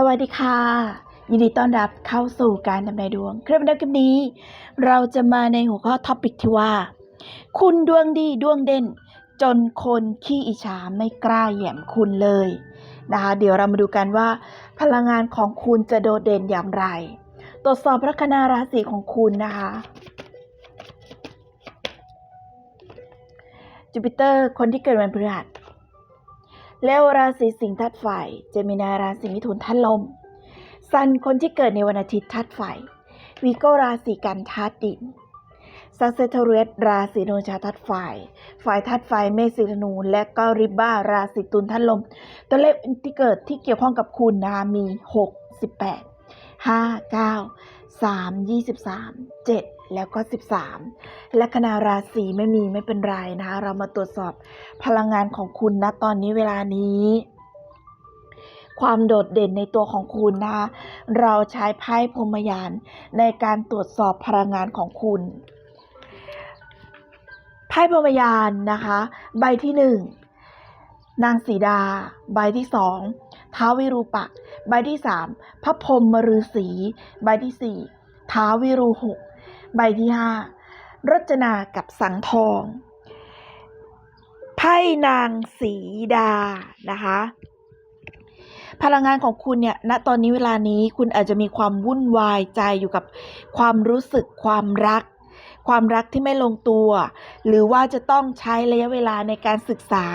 สวัสดีค่ะ ยินดีต้อนรับเข้าสู่การทำนายดวง คลิปวิดีโอคลิปนี้ เราจะมาในหัวข้อท็อปิกที่ว่า คุณดวงดีดวงเด่น จนคนขี้อิจฉาไม่กล้าแหย่มคุณเลยนะคะเดี๋ยวเรามาดูกันว่า พลังงานของคุณจะโดดเด่นอย่างไร ตรวจสอบลัคนาราศีของคุณนะคะจูปิเตอร์คนที่เกิดวันพฤหัส แล้วราศีสิงห์ธาตุไฟเจมินาราศีมิถุนธาตุลมซันคนที่เกิดในวันอาทิตย์ธาตุไฟวีโกราศีกันธาตุดินซัสเซทเรสราศีโนชาธาตุไฟฝ่ายธาตุไฟเมษสิธนู และก็ริบบ้าราศีตุลธาตุลม ตัวเลขที่เกิดที่เกี่ยวข้องกับคุณนะคะมี 6 18 5 9 3 23 7 แล้วก็ 13และคณะราศีไม่มีไม่เป็นไรนะคะ เรามาตรวจสอบพลังงานของคุณนะตอนนี้เวลานี้ ความโดดเด่นในตัวของคุณนะคะเราใช้ไพ่พรมยานในการตรวจสอบพลังงานของคุณ ไพ่พรมยานนะคะ ใบที่หนึ่งนางสีดา ใบที่สองท้าววิรูปักษ์ใบที่สามพระพรหมฤาษีใบที่สี่ท้าววิรูหก ใบที่ห้ารจนากับสังทองไพ่นางสีดานะคะ พลังงานของคุณเนี่ยณตอนนี้เวลานี้คุณอาจจะมีความวุ่นวายใจอยู่กับความรู้สึกความรัก ความรักที่ไม่ลงตัว หรือว่าจะต้องใช้ระยะเวลาในการศึกษา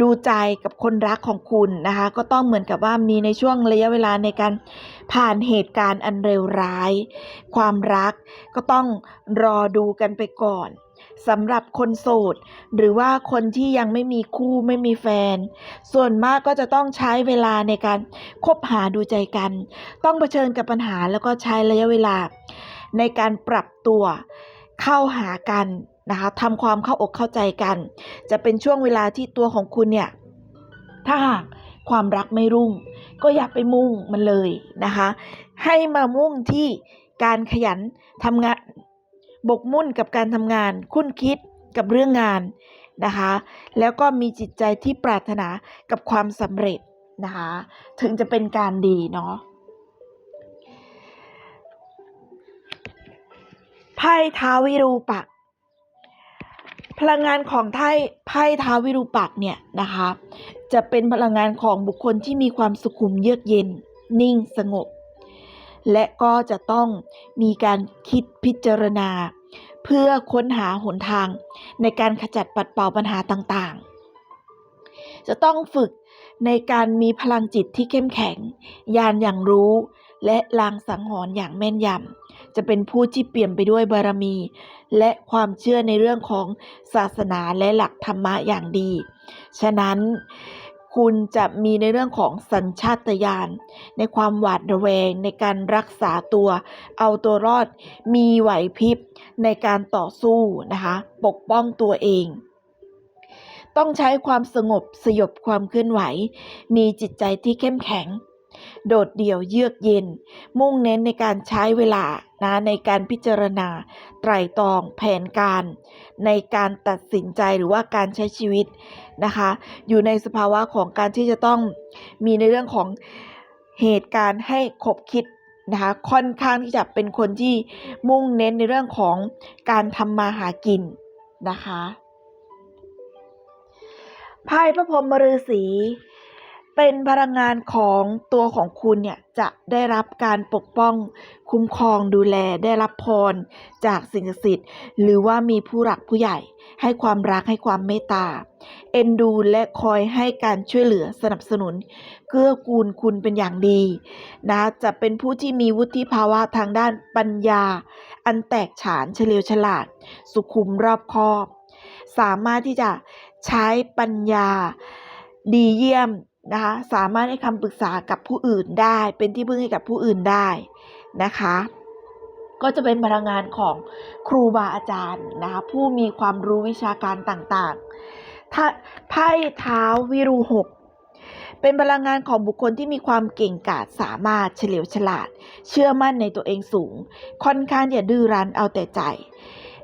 ดูใจกับคนรักของคุณนะคะ ก็ต้องเหมือนกับว่ามีในช่วงระยะเวลาในการผ่านเหตุการณ์อันเลวร้าย ความรักก็ต้องรอดูกันไปก่อนสำหรับคนโสด หรือว่าคนที่ยังไม่มีคู่ไม่มีแฟน ส่วนมากก็จะต้องใช้เวลาในการคบหาดูใจกัน ต้องเผชิญกับปัญหาแล้วก็ใช้ระยะเวลา ในการปรับตัวเข้าหากัน นะคะทำความเข้าอกเข้าใจกัน จะเป็นช่วงเวลาที่ตัวของคุณเนี่ย ถ้าหากความรักไม่รุ่ง ก็อย่าไปมุ่งมันเลยนะคะ ให้มามุ่งที่การขยันทำงานบกมุ่นกับการทำงาน คุ้นคิดกับเรื่องงานนะคะ แล้วก็มีจิตใจที่ปรารถนากับความสำเร็จนะคะ ถึงจะเป็นการดีเนาะไพ่ท้าวิรูปัก พลังงานของไพ่ไพ่ท้าวิรูปักษ์เนี่ยนะคะ จะเป็นพลังงานของบุคคลที่มีความสุขุมเยือกเย็น นิ่งสงบ และก็จะต้องมีการคิดพิจารณา เพื่อค้นหาหนทาง ในการขจัดปัดเป่าปัญหาต่างๆ จะต้องฝึกในการมีพลังจิตที่เข้มแข็ง ยานอย่างรู้ และลางสังหรณ์อย่างแม่นยำ จะเป็นผู้ที่เปี่ยมไปด้วยบารมี และความเชื่อในเรื่องของศาสนาและหลักธรรมะอย่างดี ฉะนั้นคุณจะมีในเรื่องของสัญชาตญาณในความหวาดระแวงในการรักษาตัว เอาตัวรอด มีไหวพริบในการต่อสู้นะคะ ปกป้องตัวเอง ต้องใช้ความสงบสยบความเคลื่อนไหว มีจิตใจที่เข้มแข็ง โดดเดี่ยวเยือกเย็น มุ่งเน้นในการใช้เวลานะในการพิจารณา ไตร่ตรองแผนการ ในการตัดสินใจหรือว่าการใช้ชีวิตนะคะ อยู่ในสภาวะของการที่จะต้องมีในเรื่องของเหตุการณ์ให้คบคิดนะคะค่อนข้างที่จะเป็นคนที่มุ่งเน้นในเรื่องของการทำมาหากินนะคะไพ่พระพรหมฤาษี เป็นพลังงานของตัวของคุณเนี่ยจะได้รับการปกป้องคุ้มครองดูแลได้รับพรจากสิ่งศักดิ์สิทธิ์หรือว่ามีผู้หลักผู้ใหญ่ ให้ความรักให้ความเมตตา เอ็นดูและคอยให้การช่วยเหลือสนับสนุน เกื้อกูลคุณเป็นอย่างดีนะจะเป็นผู้ที่มีวุฒิภาวะทางด้านปัญญา อันแตกฉานเฉลียวฉลาด สุขุมรอบคอบ สามารถที่จะใช้ปัญญา ดีเยี่ยม นะคะสามารถให้คำปรึกษากับผู้อื่นได้ เป็นที่พึ่งให้กับผู้อื่นได้นะคะ ก็จะเป็นพลังงานของครูบาอาจารย์นะคะผู้มีความรู้วิชาการต่างๆถ้าไพ่เท้าวิรูหกเป็นพลังงานของบุคคลที่มีความเก่งกาจสามารถเฉลียวฉลาด เชื่อมั่นในตัวเองสูง ค่อนข้างจะดื้อรั้นเอาแต่ใจ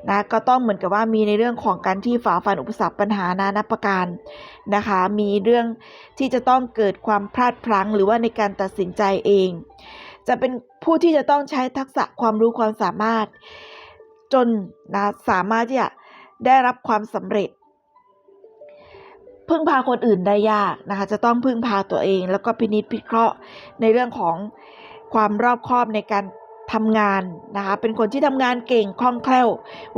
นะก็ต้องเหมือนกับว่ามีในเรื่องของการที่ฝ่าฟันอุปสรรคปัญหานานาประการนะคะ มีเรื่องที่จะต้องเกิดความพลาดพลั้ง หรือว่าในการตัดสินใจเอง จะเป็นผู้ที่จะต้องใช้ทักษะความรู้ความสามารถ จนนะสามารถที่จะได้รับความสำเร็จ พึ่งพาคนอื่นได้ยากนะคะจะต้องพึ่งพาตัวเอง แล้วก็พินิจพิเคราะห์ในเรื่องของความรอบคอบในการ ทำงานนะคะเป็นคนที่ทำงานเก่งคล่องแคล่ว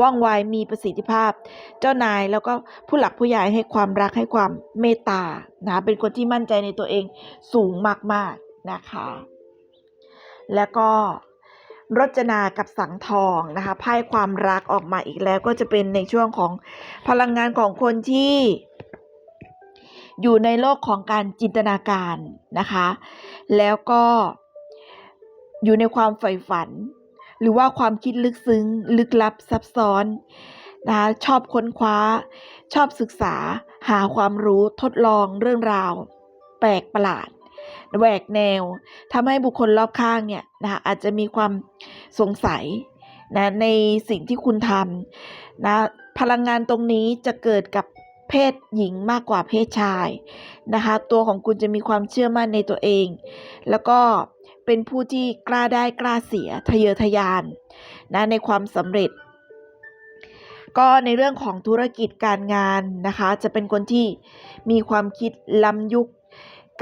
ว่องไวมีประสิทธิภาพ เจ้านายแล้วก็ผู้หลักผู้ใหญ่ให้ความรักให้ความเมตตานะคะเป็นคนที่มั่นใจในตัวเองสูงมากๆนะคะ แล้วก็รจนากับสังทองนะคะไพ่ความรักออกมาอีกแล้วก็จะเป็นในช่วงของพลังงานของคนที่อยู่ในโลกของการจินตนาการนะคะ แล้วก็ อยู่ในความใฝ่ฝัน หรือว่าความคิดลึกซึ้ง ลึกลับซับซ้อนนะคะชอบค้นคว้า ชอบศึกษา หาความรู้ทดลองเรื่องราว แปลกประหลาดแหวกแนวทำให้บุคคลรอบข้างเนี่ยนะคะอาจจะมีความสงสัยนะในสิ่งที่คุณทำนะพลังงานตรงนี้จะเกิดกับเพศหญิงมากกว่าเพศชายนะคะ ตัวของคุณจะมีความเชื่อมั่นในตัวเอง แล้วก็ เป็นผู้ที่กล้าได้กล้าเสียทะเยอทะยานนะในความสำเร็จ ก็ในเรื่องของธุรกิจการงานนะคะ จะเป็นคนที่มีความคิดล้ำยุค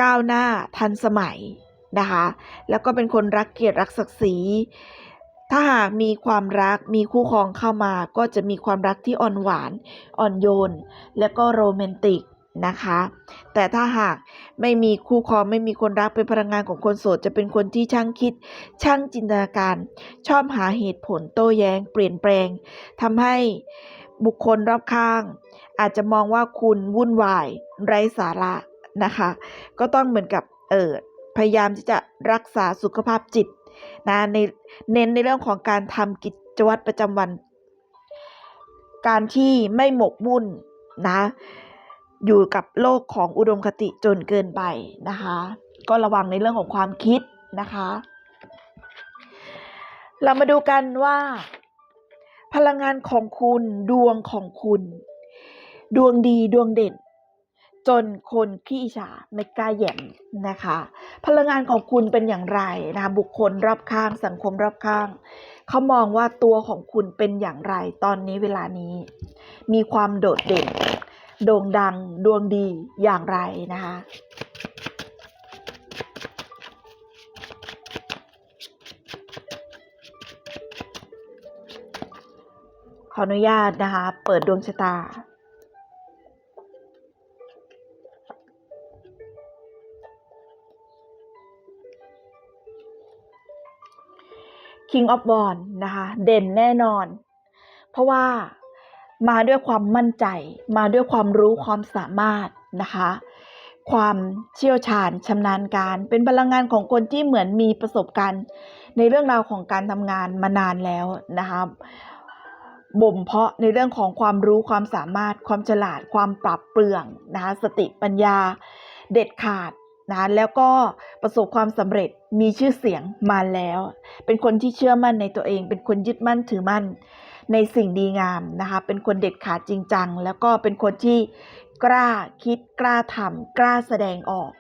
ก้าวหน้าทันสมัยนะคะ แล้วก็เป็นคนรักเกียรติรักศักดิ์ศรีถ้าหากมีความรักมีคู่ครองเข้ามา ก็จะมีความรักที่อ่อนหวาน อ่อนโยน และก็โรแมนติก นะคะ แต่ถ้าหากไม่มีคู่ครองไม่มีคนรักเป็นพลังงานของคนโสด จะเป็นคนที่ช่างคิด ช่างจินตนาการ ชอบหาเหตุผลโต้แย้ง เปลี่ยนแปลงทำให้บุคคลรอบข้าง อาจจะมองว่าคุณวุ่นวาย ไร้สาระนะคะ ก็ต้องเหมือนกับเออพยายามที่จะรักษาสุขภาพจิตนะในเน้นในเรื่องของการทำกิจวัตรประจำวัน การที่ไม่หมกมุ่นนะ อยู่กับโลกของอุดมคติจนเกินไปนะคะ ก็ระวังในเรื่องของความคิดนะคะ เรามาดูกันว่า พลังงานของคุณดวงของคุณ ดวงดีดวงเด่น จนคนขี้อิจฉาไม่กล้าแหย่งนะคะ พลังงานของคุณเป็นอย่างไรนะบุคคลรอบข้างสังคมรอบข้างเขามองว่าตัวของคุณเป็นอย่างไรตอนนี้เวลานี้ มีความโดดเด่น โด่งดังดวงดีอย่างไรนะคะขออนุญาตนะคะ เปิดดวงชะตา King of w a n d นะคะ เด่นแน่นอน เพราะว่า มาด้วยความมั่นใจ มาด้วยความรู้ความสามารถนะคะ ความเชี่ยวชาญชำนาญการ เป็นพลังงานของคนที่เหมือนมีประสบการณ์ ในเรื่องราวของการทำงานมานานแล้วนะคะบ่มเพาะในเรื่องของความรู้ความสามารถ ความฉลาด ความปรับเปลืองนะคะสติปัญญาเด็ดขาดนะแล้วก็ประสบความสำเร็จมีชื่อเสียงมาแล้ว เป็นคนที่เชื่อมั่นในตัวเอง เป็นคนยึดมั่นถือมั่น ในสิ่งดีงามนะคะ เป็นคนเด็ดขาดจริงจัง แล้วก็เป็นคนที่กล้าคิดกล้าทำกล้าแสดงออก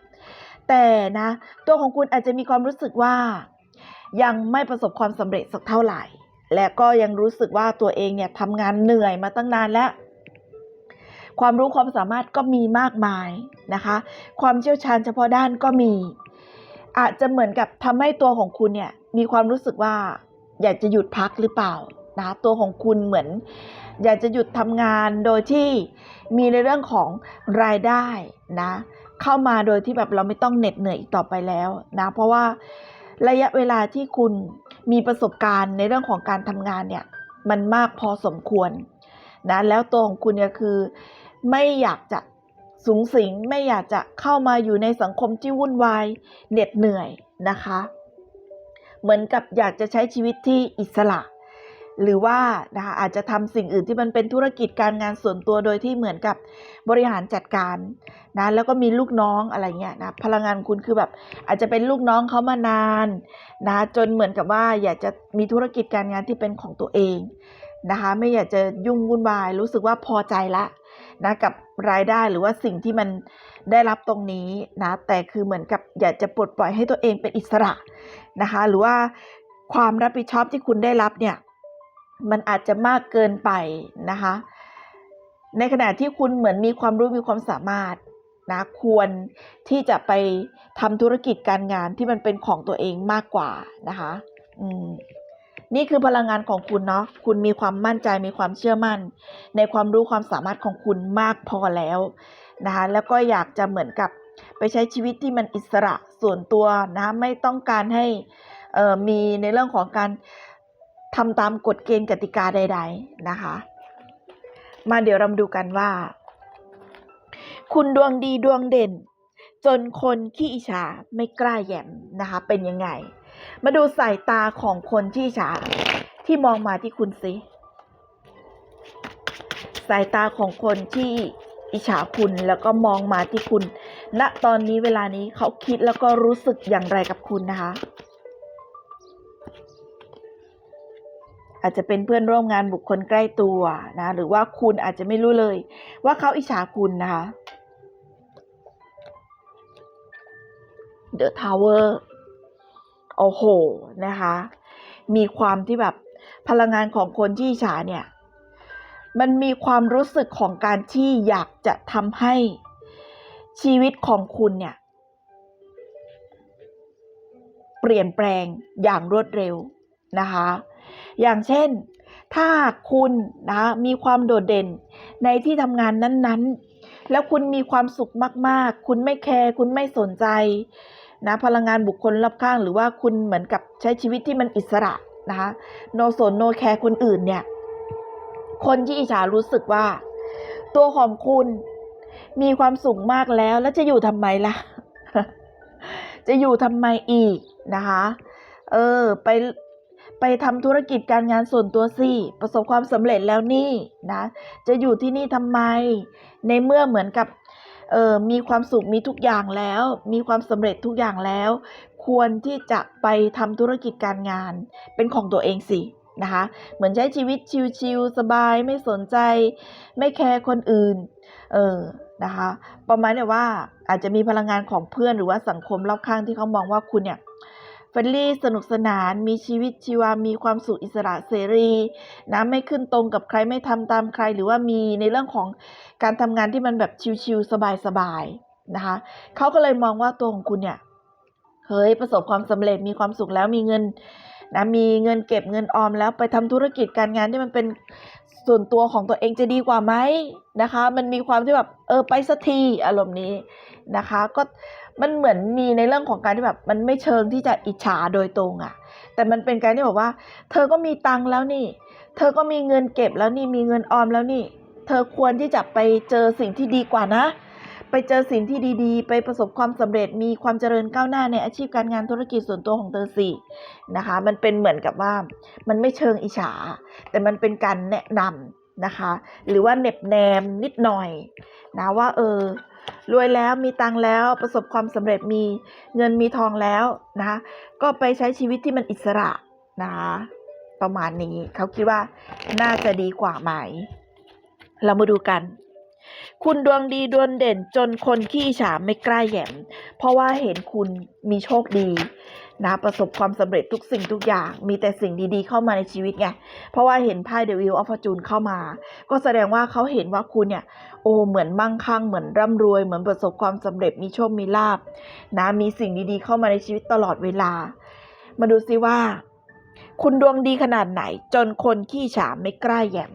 แต่นะตัวของคุณอาจจะมีความรู้สึกว่า ยังไม่ประสบความสำเร็จสักเท่าไหร่ และก็ยังรู้สึกว่าตัวเองเนี่ยทำงานเหนื่อยมาตั้งนานแล้วความรู้ความสามารถก็มีมากมายนะคะ ความเชี่ยวชาญเฉพาะด้านก็มี อาจจะเหมือนกับทำให้ตัวของคุณเนี่ยมีความรู้สึกว่าอยากจะหยุดพักหรือเปล่า นะตัวของคุณเหมือน อยากจะหยุดทำงานโดยที่มีในเรื่องของรายได้นะเข้ามาโดยที่แบบเราไม่ต้องเหน็ดเหนื่อยอีกต่อไปแล้วนะเพราะว่าระยะเวลาที่คุณมีประสบการณ์ในเรื่องของการทำงานเนี่ยมันมากพอสมควรนะแล้วตัวของคุณเนี่ยคือไม่อยากจะสูงสิงไม่อยากจะเข้ามาอยู่ในสังคมที่วุ่นวายเหน็ดเหนื่อยนะคะ เหมือนกับอยากจะใช้ชีวิตที่อิสระ หรือว่านะคะอาจจะทำสิ่งอื่นที่มันเป็นธุรกิจการงานส่วนตัวโดยที่เหมือนกับบริหารจัดการนะแล้วก็มีลูกน้องอะไรเงี้ยนะพลังงานคุณคือแบบอาจจะเป็นลูกน้องเขามานานนะจนเหมือนกับว่าอยากจะมีธุรกิจการงานที่เป็นของตัวเองนะคะไม่อยากจะยุ่งวุ่นวาย รู้สึกว่าพอใจละนะกับรายได้หรือว่าสิ่งที่มันได้รับตรงนี้นะแต่คือเหมือนกับอยากจะปลดปล่อยให้ตัวเองเป็นอิสระนะคะหรือว่าความรับผิดชอบที่คุณได้รับเนี่ย มันอาจจะมากเกินไปนะคะ ในขณะที่คุณเหมือนมีความรู้มีความสามารถนะควรที่จะไปทำธุรกิจการงานที่มันเป็นของตัวเองมากกว่านะคะนี่คือพลังงานของคุณเนาะคุณมีความมั่นใจมีความเชื่อมั่น ในความรู้ความสามารถของคุณมากพอแล้วนะคะแล้วก็อยากจะเหมือนกับไปใช้ชีวิตที่มันอิสระส่วนตัวนะไม่ต้องการให้มีในเรื่องของการ ทำตามกฎเกณฑ์กติกาใด ๆ นะคะ มาเดี๋ยวเรามาดูกันว่า คุณดวงดีดวงเด่น จนคนขี้อิจฉาไม่กล้าแย้มนะคะ เป็นยังไง มาดูสายตาของคนที่อิจฉาที่มองมาที่คุณสิสายตาของคนที่อิจฉาคุณแล้วก็มองมาที่คุณณตอนนี้เวลานี้เขาคิดแล้วก็รู้สึกอย่างไรกับคุณนะคะ อาจจะเป็นเพื่อนร่วมงานบุคคลใกล้ตัวนะหรือว่าคุณอาจจะไม่รู้เลย ว่าเขาอิจฉาคุณนะคะ The Tower โอ้โหนะคะ มีความที่แบบพลังงานของคนที่อิจฉาเนี่ย มันมีความรู้สึกของการที่อยากจะทำให้ชีวิตของคุณเนี่ย เปลี่ยนแปลงอย่างรวดเร็วนะคะ อย่างเช่น ถ้าคุณนะมีความโดดเด่นในที่ทำงานนั้นๆ แล้วคุณมีความสุขมากๆ คุณไม่แคร์คุณไม่สนใจนะพลังงานบุคคลรอบข้าง หรือว่าคุณเหมือนกับใช้ชีวิตที่มันอิสระนะคะโนสนโนแคร์คนอื่นเนี่ยคนที่อิจฉารู้สึกว่า ตัวของคุณมีความสุขมากแล้ว แล้วจะอยู่ทำไมล่ะ จะอยู่ทำไมอีกนะคะ เออ ไป ไปทำธุรกิจการงานส่วนตัวสิประสบความสำเร็จแล้วนี่นะ จะอยู่ที่นี่ทำไม ในเมื่อเหมือนกับเออมีความสุขมีทุกอย่างแล้ว มีความสำเร็จทุกอย่างแล้ว ควรที่จะไปทำธุรกิจการงาน เป็นของตัวเองสินะคะเหมือนใช้ชีวิตชิลๆสบายไม่สนใจ ไม่แคร์คนอื่นเออนะคะประมาณเนี่ยว่าอาจจะมีพลังงานของเพื่อนหรือว่าสังคมรอบข้างที่เขามองว่าคุณเนี่ย เฟรนลี่สนุกสนานมีชีวิตชีวามีความสุขอิสระเสรีนะไม่ขึ้นตรงกับใครไม่ทำตามใครหรือว่ามีในเรื่องของการทำงานที่มันแบบชิลๆสบายๆนะคะเขาก็เลยมองว่าตัวของคุณเนี่ยเฮ้ยประสบความสำเร็จมีความสุขแล้วมีเงินนะมีเงินเก็บเงินออมแล้วไปทำธุรกิจการงานที่มันเป็นส่วนตัวของตัวเองจะดีกว่าไหมนะคะ มันมีความที่แบบเออไปสักทีอารมณ์นี้นะคะ ก็ มันเหมือนมีในเรื่องของการที่แบบมันไม่เชิงที่จะอิจฉาโดยตรงอะ่ะ แต่มันเป็นการที่บอกว่า เธอก็มีตังค์แล้วนี่ เธอก็มีเงินเก็บแล้วนี่มีเงินออมแล้วนี่ เธอควรที่จะไปเจอสิ่งที่ดีกว่านะ ไปเจอสิ่งที่ดีๆ ไปประสบความสำเร็จมีความเจริญก้าวหน้าในอาชีพการงานธุรกิจส่วนตัวของเธอสินะคะ มันเป็นเหมือนกับว่ามันไม่เชิงอิจฉา แต่มันเป็นการแนะนำนะคะ หรือว่าเน็บแนมนิดหน่อยนะว่าเออ รวยแล้วมีตังแล้วประสบความสำเร็จมีเงินมีทองแล้วนะคะก็ไปใช้ชีวิตที่มันอิสระนะคะประมาณนี้เขาคิดว่าน่าจะดีกว่าไหม เรามาดูกัน คุณดวงดีดวงเด่นจนคนขี้ฉาไม่กล้าแหย่มเพราะว่าเห็นคุณมีโชคดี นะประสบความสำเร็จทุกสิ่งทุกอย่าง มีแต่สิ่งดีๆเข้ามาในชีวิตไง เพราะว่าเห็นไพ่เดวิลออฟฟอร์จูนเข้ามา ก็แสดงว่าเขาเห็นว่าคุณเนี่ยโอ้เหมือนมั่งคั่งเหมือนร่ำรวย เหมือนประสบความสำเร็จมีโชคมีลาบนะมีสิ่งดีๆเข้ามาในชีวิตตลอดเวลา มาดูซิว่า คุณดวงดีขนาดไหน จนคนขี้ฉาไม่กล้าแยม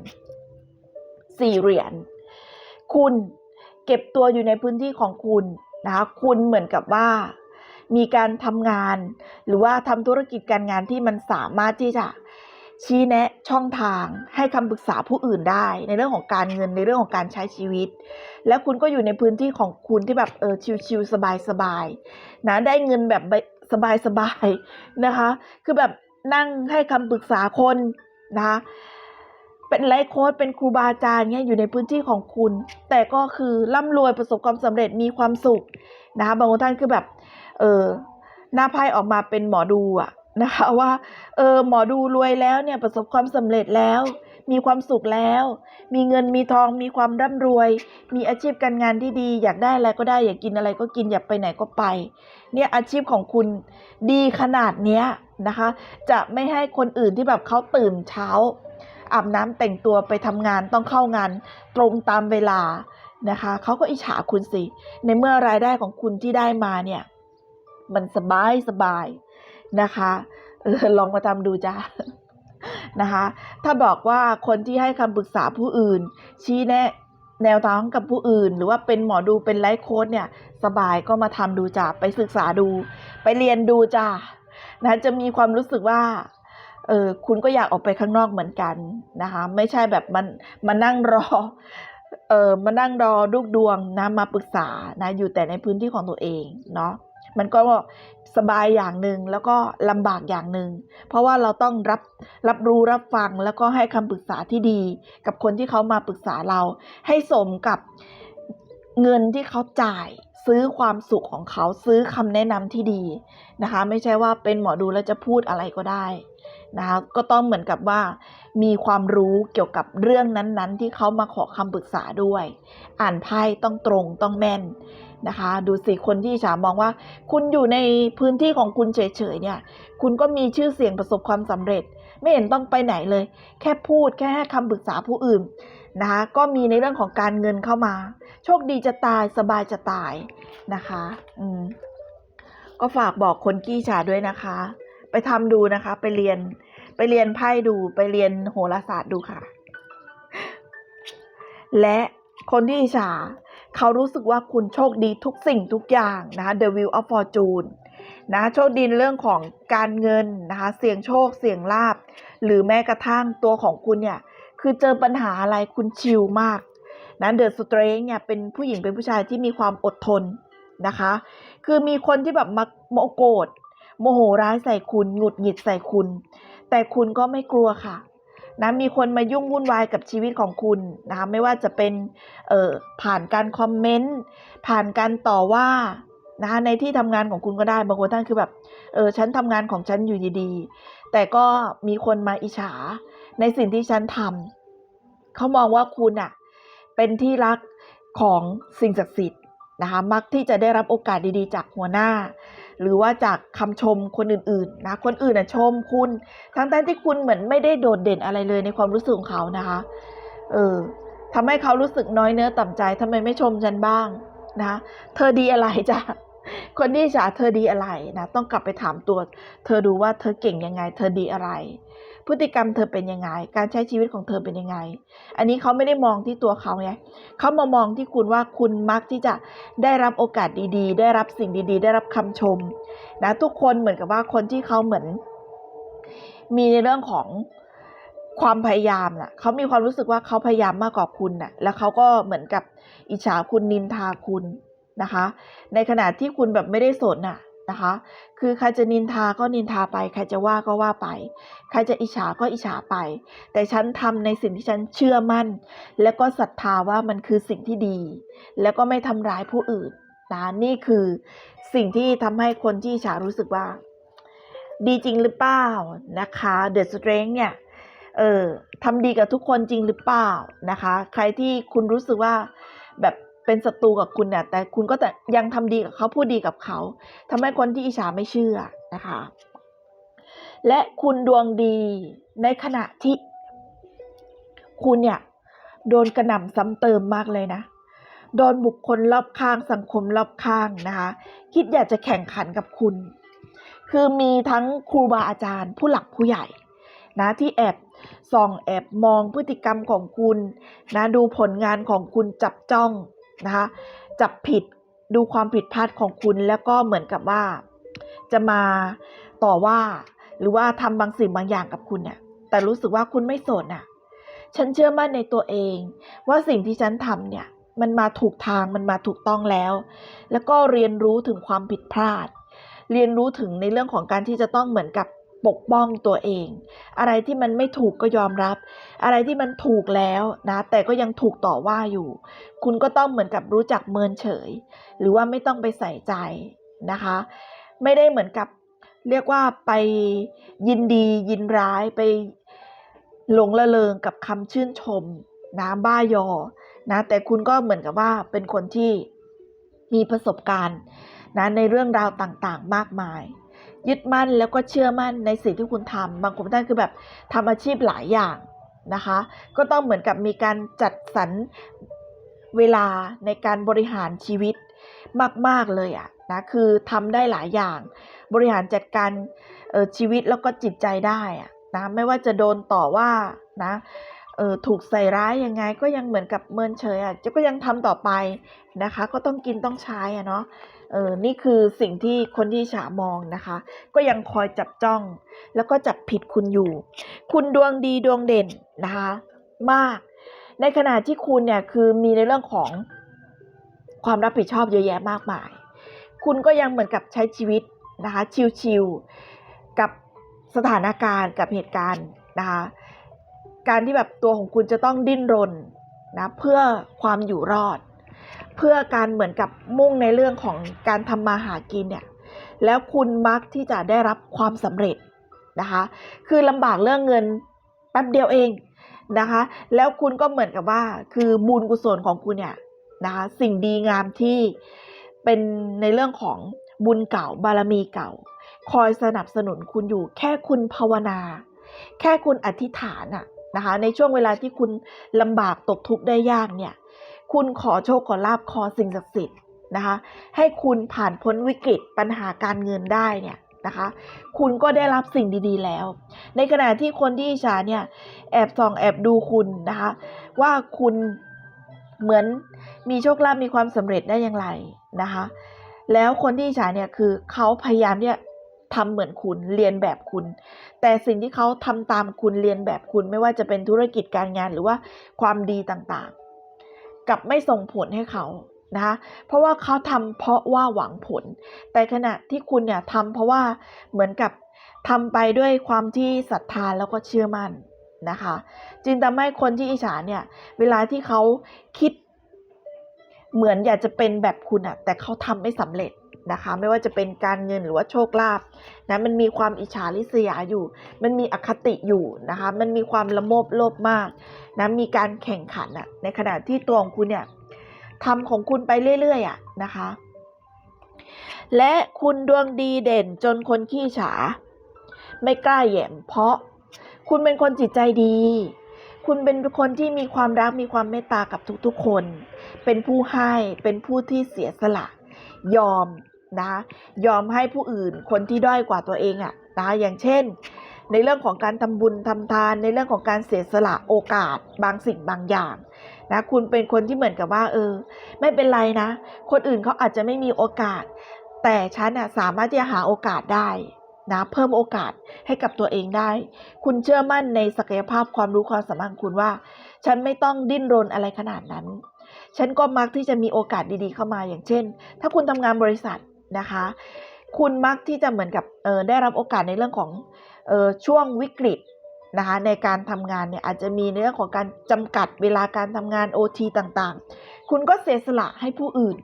สี่เหรียญคุณเก็บตัวอยู่ในพื้นที่ของคุณนะคะคุณเหมือนกับว่า มีการทำงาน หรือว่าทำธุรกิจการงานที่มันสามารถที่จะชี้แนะช่องทางให้คำปรึกษาผู้อื่นได้ ในเรื่องของการเงินในเรื่องของการใช้ชีวิต แล้วคุณก็อยู่ในพื้นที่ของคุณที่แบบเออชิลๆสบายๆนะได้เงินแบบสบายๆนะคะ คือแบบนั่งให้คำปรึกษาคนนะคะเป็นไลฟ์โค้ดเป็นครูบาอาจารย์เนี่ยอยู่ในพื้นที่ของคุณ แต่ก็คือร่ำรวยประสบความสำเร็จมีความสุขนะคะบางท่านคือแบบ เออหน้าไพ่ออกมาเป็นหมอดูอะนะคะว่าเออหมอดูรวยแล้วเนี่ยประสบความสำเร็จแล้ว มีความสุขแล้ว มีเงินมีทองมีความร่ำรวย มีอาชีพการงานที่ดี อยากได้อะไรก็ได้ อยากกินอะไรก็กินอยากไปไหนก็ไป เนี่ยอาชีพของคุณดีขนาดเนี้ยนะคะ จะไม่ให้คนอื่นที่แบบเขาตื่นเช้าอาบน้ำแต่งตัวไปทำงานต้องเข้างานตรงตามเวลานะคะเขาก็อิจฉาคุณสิในเมื่อรายได้ของคุณที่ได้มาเนี่ย มันสบายสบายนะคะออลองมาทำดูจ้านะคะถ้าบอกว่าคนที่ให้คำปรึกษาผู้อื่น ชี้แนะแนวทางกับผู้อื่น หรือว่าเป็นหมอดูเป็นไลฟ์โค้ดเนี่ยสบายก็มาทำดูจ้าไปศึกษาดู ไปเรียนดูจ้านะจะมีความรู้สึกว่าเออคุณก็อยากออกไปข้างนอกเหมือนกันนะคะไม่ใช่แบบมันมานั่งรอเออมานั่งรอลูกดวงนะมาปรึกษานะอยู่แต่ในพื้นที่ของตัวเองเนาะ มันก็สบายอย่างหนึ่งแล้วก็ลำบากอย่างหนึ่งเพราะว่าเราต้องรับรับรู้รับฟังแล้วก็ให้คำปรึกษาที่ดี กับคนที่เขามาปรึกษาเรา ให้สมกับเงินที่เขาจ่ายซื้อความสุขของเขาซื้อคำแนะนำที่ดีนะคะ ไม่ใช่ว่าเป็นหมอดูแล้วจะพูดอะไรก็ได้ นะคะก็ต้องเหมือนกับว่า มีความรู้เกี่ยวกับเรื่องนั้นๆ ที่เขามาขอคำปรึกษาด้วย อ่านไพ่ต้องตรงต้องแม่นนะคะ ดูสิคนที่ฉามองว่า คุณอยู่ในพื้นที่ของคุณเฉยๆเนี่ย คุณก็มีชื่อเสียงประสบความสำเร็จ ไม่เห็นต้องไปไหนเลย แค่พูดแค่ให้คำปรึกษาผู้อื่นนะคะก็มีในเรื่องของการเงินเข้ามา โชคดีจะตายสบายจะตายนะคะ อืมก็ฝากบอกคนกี้ฉาด้วยนะคะ ไปทำดูนะคะ ไปเรียน ไปเรียนไพ่ดู ไปเรียนโหราศาสตร์ดูค่ะ และคนที่อิจฉาเขารู้สึกว่าคุณโชคดีทุกสิ่งทุกอย่างนะคะ The Wheel of Fortune นะโชคดีเรื่องของการเงินนะคะ เสี่ยงโชค เสี่ยงลาบ หรือแม้กระทั่งตัวของคุณเนี่ย คือเจอปัญหาอะไรคุณชิลมากนะเดอะสเตรนเนี่ยเป็นผู้หญิงเป็นผู้ชายที่มีความอดทนนะคะ คือมีคนที่แบบมาโมโกรธ โมโหร้ายใส่คุณ หงุดหงิดใส่คุณ แต่คุณก็ไม่กลัวค่ะนะมีคนมายุ่งวุ่นวายกับชีวิตของคุณนะคะไม่ว่าจะเป็นเอ่อผ่านการคอมเมนต์ผ่านการต่อว่านะคะในที่ทำงานของคุณก็ได้บางคนท่านคือแบบเออฉันทำงานของฉันอยู่ดีๆ แต่ก็มีคนมาอิจฉาในสิ่งที่ฉันทำเขามองว่าคุณอะเป็นที่รักของสิ่งศักดิ์สิทธิ์นะคะมักที่จะได้รับโอกาสดีๆ จากหัวหน้า หรือว่าจากคำชมคนอื่นๆนะคนอื่นนะชมคุณทั้งๆที่คุณเหมือนไม่ได้โดดเด่นอะไรเลยในความรู้สึกของเขานะคะเออทำให้เขารู้สึกน้อยเนื้อต่ำใจทำไมไม่ชมฉันบ้างนะเธอดีอะไรจ้ะคนที่จ๋าเธอดีอะไรนะต้องกลับไปถามตัว เธอดูว่าเธอเก่งยังไง เธอดีอะไร พฤติกรรมเธอเป็นยังไง การใช้ชีวิตของเธอเป็นยังไง อันนี้เขาไม่ได้มองที่ตัวเขาไงเขามามองที่คุณว่าคุณมักที่จะได้รับโอกาสดีๆ ได้รับสิ่งดีๆ ได้รับคำชมนะทุกคนเหมือนกับว่าคนที่เขาเหมือน มีในเรื่องของความพยายามน่ะเขามีความรู้สึกว่าเขาพยายามมากกว่าคุณน่ะ แล้วเขาก็เหมือนกับอิจฉาคุณนินทาคุณนะคะ ในขณะที่คุณแบบไม่ได้สนน่ะ นะคะ คือใครจะนินทาก็นินทาไป ใครจะว่าก็ว่าไป ใครจะอิจฉาก็อิจฉาไป แต่ฉันทำในสิ่งที่ฉันเชื่อมั่น แล้วก็ศรัทธาว่ามันคือสิ่งที่ดี แล้วก็ไม่ทำร้ายผู้อื่นนะนี่คือสิ่งที่ทำให้คนที่อิจฉารู้สึกว่า ดีจริงหรือเปล่านะคะ The Strength เนี่ยเออทำดีกับทุกคนจริงหรือเปล่านะคะ ใครที่คุณรู้สึกว่าแบบ เป็นศัตรูกับคุณเนี่ยแต่คุณก็แต่ยังทำดีกับเขาพูดดีกับเขาทำให้คนที่อิจฉาไม่เชื่อนะคะ และคุณดวงดีในขณะที่คุณเนี่ยโดนกระหน่ำซ้ำเติมมากเลยนะโดนบุคคลรอบข้างสังคมรอบข้างนะคะ คิดอยากจะแข่งขันกับคุณ คือมีทั้งครูบาอาจารย์ ผู้หลักผู้ใหญ่นะที่แอบส่องแอบมองพฤติกรรมของคุณนะดูผลงานของคุณจับจ้อง นะคะจับผิดดูความผิดพลาดของคุณแล้วก็เหมือนกับว่า จะมาต่อว่า หรือว่าทำบางสิ่งบางอย่างกับคุณเนี่ยแต่รู้สึกว่าคุณไม่สนอะ ฉันเชื่อมั่นในตัวเอง ว่าสิ่งที่ฉันทำเนี่ย มันมาถูกทางมันมาถูกต้องแล้ว แล้วก็เรียนรู้ถึงความผิดพลาด เรียนรู้ถึงในเรื่องของการที่จะต้องเหมือนกับ ปกป้องตัวเอง อะไรที่มันไม่ถูกก็ยอมรับ อะไรที่มันถูกแล้วนะ แต่ก็ยังถูกต่อว่าอยู่ คุณก็ต้องเหมือนกับรู้จักเมินเฉย หรือว่าไม่ต้องไปใส่ใจนะคะ ไม่ได้เหมือนกับเรียกว่าไปยินดียินร้ายไปหลงละเลงกับคำชื่นชมนะบ้ายอนะแต่คุณก็เหมือนกับว่าเป็นคนที่มีประสบการณ์นะในเรื่องราวต่างๆ มากมาย ยึดมั่นแล้วก็เชื่อมั่นในสิ่งที่คุณทำบางคนท่านคือแบบทำอาชีพหลายอย่างนะคะ ก็ต้องเหมือนกับมีการจัดสรรเวลาในการบริหารชีวิตมาก ๆ เลยอะนะคือทำได้หลายอย่าง บริหารจัดการออชีวิตแล้วก็จิตใจได้อะนะไม่ว่าจะโดนต่อว่านะเออถูกใส่ร้ายยังไงก็ยังเหมือนกับเมินเฉยอะจะก็ยังทำต่อไปนะคะ ก็ต้องกินต้องใช้อะเนาะ เออนี่คือสิ่งที่คนที่ฉามองนะคะ ก็ยังคอยจับจ้อง แล้วก็จับผิดคุณอยู่ คุณดวงดีดวงเด่นนะคะ มาก ในขณะที่คุณเนี่ยคือมีในเรื่องของความรับผิดชอบเยอะแยะมากมาย คุณก็ยังเหมือนกับใช้ชีวิตนะคะชิลๆกับสถานการณ์กับเหตุการณ์นะคะการที่แบบตัวของคุณจะต้องดิ้นรนนะเพื่อความอยู่รอด เพื่อการเหมือนกับมุ่งในเรื่องของการทำมาหากินเนี่ยแล้วคุณมักที่จะได้รับความสำเร็จนะคะ คือลำบากเรื่องเงินแป๊บเดียวเองนะคะ แล้วคุณก็เหมือนกับว่า คือบุญกุศลของคุณเนี่ยนะคะสิ่งดีงามที่เป็นในเรื่องของบุญเก่าบารมีเก่า คอยสนับสนุนคุณอยู่แค่คุณภาวนา แค่คุณอธิษฐานอะนะคะในช่วงเวลาที่คุณลำบากตกทุกข์ได้ยากเนี่ย คุณขอโชคขอลาบขอสิ่งศักดิ์สิทธิ์นะคะ ให้คุณผ่านพ้นวิกฤตปัญหาการเงินได้เนี่ยนะคะ คุณก็ได้รับสิ่งดีๆแล้ว ในขณะที่คนที่อิจฉาเนี่ยแอบส่องแอบดูคุณนะคะ ว่าคุณเหมือนมีโชคลาภมีความสำเร็จได้อย่างไรนะคะ แล้วคนที่อิจฉาเนี่ยคือเขาพยายามเนี่ยทำเหมือนคุณเรียนแบบคุณ แต่สิ่งที่เขาทำตามคุณเรียนแบบคุณไม่ว่าจะเป็นธุรกิจการงานหรือว่าความดีต่างๆ กับไม่ส่งผลให้เขานะคะเพราะว่าเขาทำเพราะว่าหวังผล แต่ขณะที่คุณเนี่ยทำเพราะว่าเหมือนกับทำไปด้วยความที่ศรัทธาแล้วก็เชื่อมั่นนะคะ จึงทำให้คนที่อิจฉาเนี่ยเวลาที่เขาคิดเหมือนอยากจะเป็นแบบคุณอะแต่เขาทำไม่สำเร็จ นะคะ ไม่ว่าจะเป็นการเงินหรือว่าโชคลาภนะมันมีความอิจฉาริษยาอยู่ มันมีอคติอยู่นะคะ มันมีความละโมบโลภมากนะมีการแข่งขันอะในขณะที่ตัวของคุณเนี่ยทำของคุณไปเรื่อยๆอะนะคะ และคุณดวงดีเด่นจนคนขี้ฉา ไม่กล้าแย่มเพราะคุณเป็นคนจิตใจดี คุณเป็นคนที่มีความรักมีความเมตตากับทุกๆคน เป็นผู้ให้ เป็นผู้ที่เสียสละ ยอม นะยอมให้ผู้อื่นคนที่ด้อยกว่าตัวเองอะนะอย่างเช่น ในเรื่องของการทำบุญทำทาน ในเรื่องของการเสียสละโอกาส บางสิ่งบางอย่างนะคุณเป็นคนที่เหมือนกับว่า เออ ไม่เป็นไรนะ คนอื่นเขาอาจจะไม่มีโอกาส แต่ฉันน่ะสามารถที่จะหาโอกาสได้นะเพิ่มโอกาสให้กับตัวเองได้ คุณเชื่อมั่นในศักยภาพความรู้ความสามารถคุณว่า ฉันไม่ต้องดิ้นรนอะไรขนาดนั้น ฉันก็มักที่จะมีโอกาสดีๆเข้ามาอย่างเช่น ถ้าคุณทำงานบริษัท นะคะ คุณมักที่จะเหมือนกับเออได้รับโอกาสในเรื่องของเออช่วงวิกฤตนะคะในการทำงานเนี่ยอาจจะมีในเรื่องของการจำกัดเวลาการทำงาน OT ต่างๆ คุณก็เสียสละให้ผู้อื่น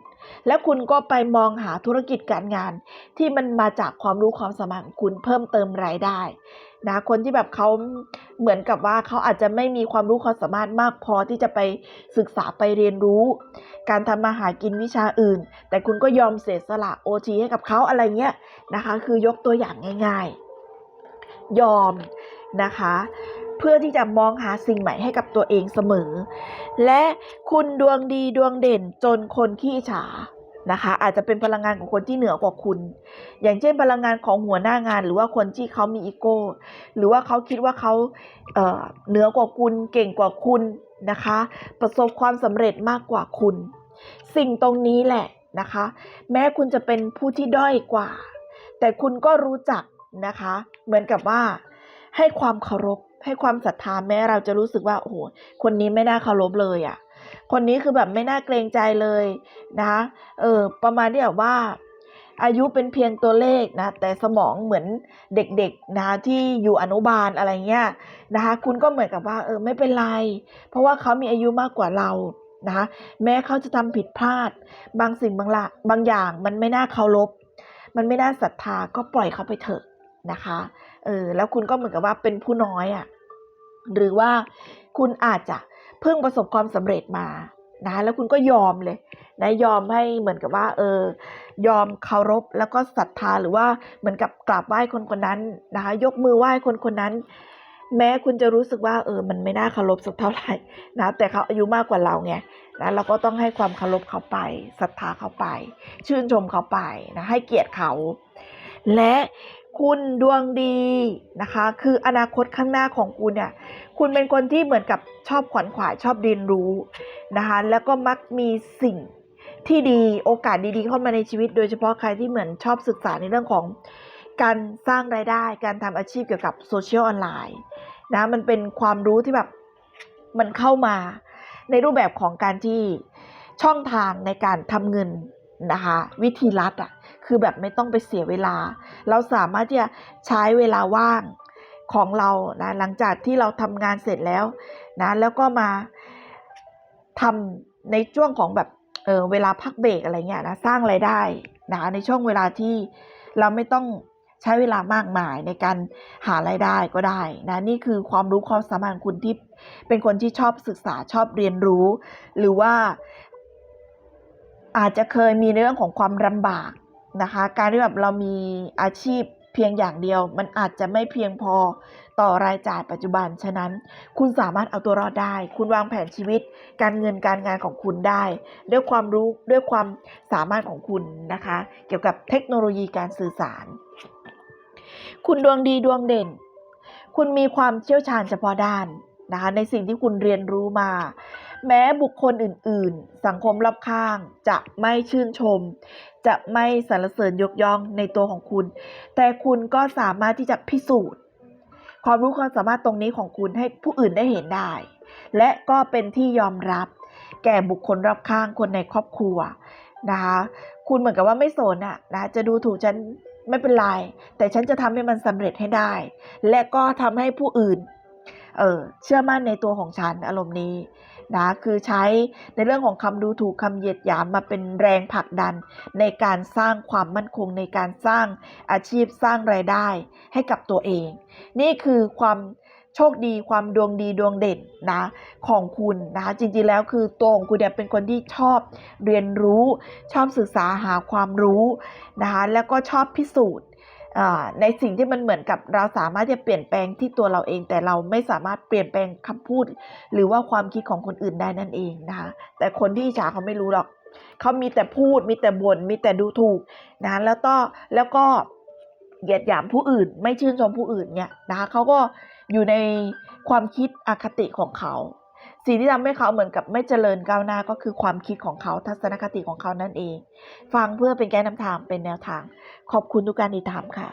และคุณก็ไปมองหาธุรกิจการงาน ที่มันมาจากความรู้ความสามารถของคุณเพิ่มเติมรายได้นะคนที่แบบเขาเหมือนกับว่าเขาอาจจะไม่มีความรู้ความสามารถมากพอที่จะไปศึกษาไปเรียนรู้ การทำมาหากินวิชาอื่น แต่คุณก็ยอมเสียสละโอทีให้กับเขาอะไรเงี้ยนะคะ คือยกตัวอย่างง่าย ๆ ยอมนะคะ เพื่อที่จะมองหาสิ่งใหม่ให้กับตัวเองเสมอ และคุณดวงดีดวงเด่นจนคนขี้ฉานะคะ อาจจะเป็นพลังงานของคนที่เหนือกว่าคุณ อย่างเช่นพลังงานของหัวหน้างาน หรือว่าคนที่เขามีอีโก้ หรือว่าเขาคิดว่าเขาเเหนือกว่าคุณเก่งกว่าคุณนะคะ ประสบความสำเร็จมากกว่าคุณ สิ่งตรงนี้แหละนะคะ แม้คุณจะเป็นผู้ที่ด้อยกว่า แต่คุณก็รู้จักนะคะ เหมือนกับว่า ให้ความเคารพ ให้ความศรัทธาแม้เราจะรู้สึกว่าโอ้โหคนนี้ไม่น่าเคารพเลยอะ่ะ คนนี้คือแบบไม่น่าเกรงใจเลยนะคะเออประมาณที่แบบว่า อายุเป็นเพียงตัวเลขนะแต่สมองเหมือนเด็กๆนะที่อยู่อนุบาลอะไรเงี้ยนะคะคุณก็เหมือนกับว่าเออไม่เป็นไร เพราะว่าเขามีอายุมากกว่าเรานะะแม้เขาจะทำผิดพลาด บางสิ่งบางละบางอย่างมันไม่น่าเคารพมันไม่น่าศรัทธาก็ปล่อยเขาไปเถอะนะคะ เออแล้วคุณก็เหมือนกับว่าเป็นผู้น้อยอะ่ะหรือว่าคุณอาจจะเพิ่งประสบความสำเร็จมานะแล้วคุณก็ยอมเลยนะยอมให้เหมือนกับว่า เออยอมเคารพแล้วก็ศรัทธาหรือว่าเหมือนกับกราบไหว้คนคนนั้นนะคะยกมือไหว้คนคนนั้น แม้คุณจะรู้สึกว่า เออ มันไม่น่าเคารพสักเท่าไหร่นะแต่เขาอายุมากกว่าเราไงนะเราก็ต้องให้ความเคารพเขาไปศรัทธาเขาไป ชื่นชมเขาไปนะให้เกียรติเขา และ คุณดวงดีนะคะ คืออนาคตข้างหน้าของคุณเนี่ย คุณเป็นคนที่เหมือนกับชอบขวัญขวายชอบเรียนรู้นะคะ แล้วก็มักมีสิ่งที่ดีโอกาสดีๆ เข้ามาในชีวิต โดยเฉพาะใครที่เหมือนชอบศึกษาในเรื่องของการสร้างรายได้ การทำอาชีพเกี่ยวกับโซเชียลออนไลน์นะ มันเป็นความรู้ที่แบบมันเข้ามาในรูปแบบของการที่ช่องทางในการทำเงินนะคะ วิธีลัดอะ่ะ คือแบบไม่ต้องไปเสียเวลา เราสามารถที่จะใช้เวลาว่างของเรานะหลังจากที่เราทำงานเสร็จแล้วนะแล้วก็มาทำในช่วงของแบบเออเวลาพักเบรกอะไรเงี้ยนะสร้างไรายได้นะในช่วงเวลาที่เราไม่ต้องใช้เวลามากมายในการหารายได้ก็ได้นะนี่คือความรู้ความสามารถคุณที่เป็นคนที่ชอบศึกษาชอบเรียนรู้ หรือว่าอาจจะเคยมีเรื่องของความลำบาก นะคะ การที่แบบเรามีอาชีพเพียงอย่างเดียว มันอาจจะไม่เพียงพอต่อรายจ่ายปัจจุบัน ฉะนั้น คุณสามารถเอาตัวรอดได้ คุณวางแผนชีวิต การเงินการงานของคุณได้ ด้วยความรู้ด้วยความสามารถของคุณนะคะ เกี่ยวกับเทคโนโลยีการสื่อสาร คุณดวงดีดวงเด่น คุณมีความเชี่ยวชาญเฉพาะด้านนะคะในสิ่งที่คุณเรียนรู้มา แม้บุคคลอื่น ๆ สังคมรอบข้างจะไม่ชื่นชม จะไม่สรรเสริญยกย่องในตัวของคุณ แต่คุณก็สามารถที่จะพิสูจน์ ความรู้ความสามารถตรงนี้ของคุณให้ผู้อื่นได้เห็นได้ และก็เป็นที่ยอมรับ แก่บุคคลรอบข้างคนในครอบครัวนะคะคุณเหมือนกับว่าไม่สนอะนะจะดูถูกฉันไม่เป็นไร แต่ฉันจะทำให้มันสำเร็จให้ได้ และก็ทำให้ผู้อื่น เออเชื่อมั่นในตัวของฉันอารมณ์นี้ นะคือใช้ในเรื่องของคำดูถูกคำเหยียดหยามมาเป็นแรงผลักดัน ในการสร้างความมั่นคงในการสร้างอาชีพสร้างรายได้ให้กับตัวเอง นี่คือความโชคดีความดวงดีดวงเด่นนะของคุณนะคะจริงๆแล้วคือตัวของคุณเนี่ยเป็นคนที่ชอบเรียนรู้ ชอบศึกษาหาความรู้นะคะแล้วก็ชอบพิสูจน์ ในสิ่งที่มันเหมือนกับเราสามารถจะเปลี่ยนแปลงที่ตัวเราเอง แต่เราไม่สามารถเปลี่ยนแปลงคำพูด หรือว่าความคิดของคนอื่นได้นั่นเองนะคะแต่คนที่อิจฉาเขาไม่รู้หรอกเขามีแต่พูดมีแต่บน่นมีแต่ดูถูกนะแล้วก็แล้วก็เหยียดหยามผู้อื่น ไม่ชื่นชมผู้อื่นเนี่ยนะคะเขาก็อยู่ในความคิดอคติของเขา สิ่งที่ทำให้เขาเหมือนกับไม่เจริญก้าวหน้าก็คือความคิดของเขาทัศนคติของเขานั่นเอง ฟังเพื่อเป็นแก้นำทางเป็นแนวทาง ขอบคุณทุกการติดตามค่ะ